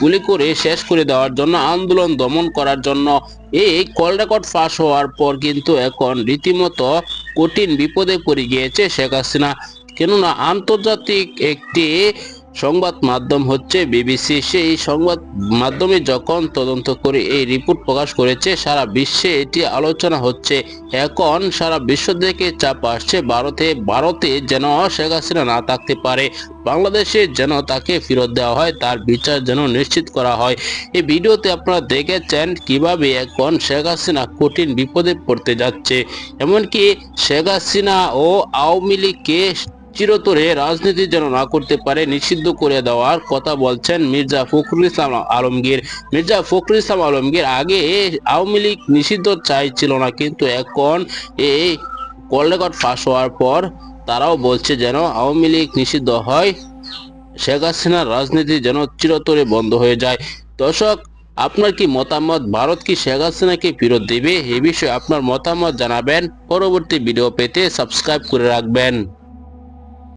গুলি করে শেষ করে দেওয়ার জন্য আন্দোলন দমন করার জন্য। এই কল রেকর্ড ফাঁস হওয়ার পর কিন্তু এখন রীতিমতো কঠিন বিপদে পড়ে গিয়েছে শেখ হাসিনা। কেননা আন্তর্জাতিক একটি সংবাদ মাধ্যম হচ্ছে বিবিসি। সেই সংবাদ মাধ্যমে যখন তদন্ত করে এই রিপোর্ট প্রকাশ করেছে, সারা বিশ্বে এটি আলোচনা হচ্ছে। এখন সারা বিশ্ব থেকে চাপ আসছে ভারতে। ভারতে যেন শেখ হাসিনা না থাকতে পারে, বাংলাদেশে যেন তাকে ফেরত দেওয়া হয়, তার বিচার যেন নিশ্চিত করা হয়। এই ভিডিওতে আপনারা দেখেছেন কীভাবে এখন শেখ হাসিনা কঠিন বিপদে পড়তে যাচ্ছে। এমনকি শেখ হাসিনা ও আওয়ামী লীগকে চিরতরে রাজনীতি যেন না করতে পারে, নিষিদ্ধ করে দেওয়ার কথা বলছেন মির্জা ফখরুল ইসলাম আলমগীর। মির্জা ফখরুল ইসলাম আলমগীর আগে আওয়ামী লীগ নিষিদ্ধ চাইছিল না, কিন্তু এখন এই কল রেকর্ড ফাঁস হওয়ার পর তারাও বলছে যেন আওয়ামী লীগ নিষিদ্ধ হয়, শেখ হাসিনার রাজনীতি যেন চিরতরে বন্ধ হয়ে যায়। দর্শক, আপনার কি মতামত? ভারত কি শেখ হাসিনাকে ফেরত দেবে? এ বিষয়ে আপনার মতামত জানাবেন। পরবর্তী ভিডিও পেতে সাবস্ক্রাইব করে রাখবেন।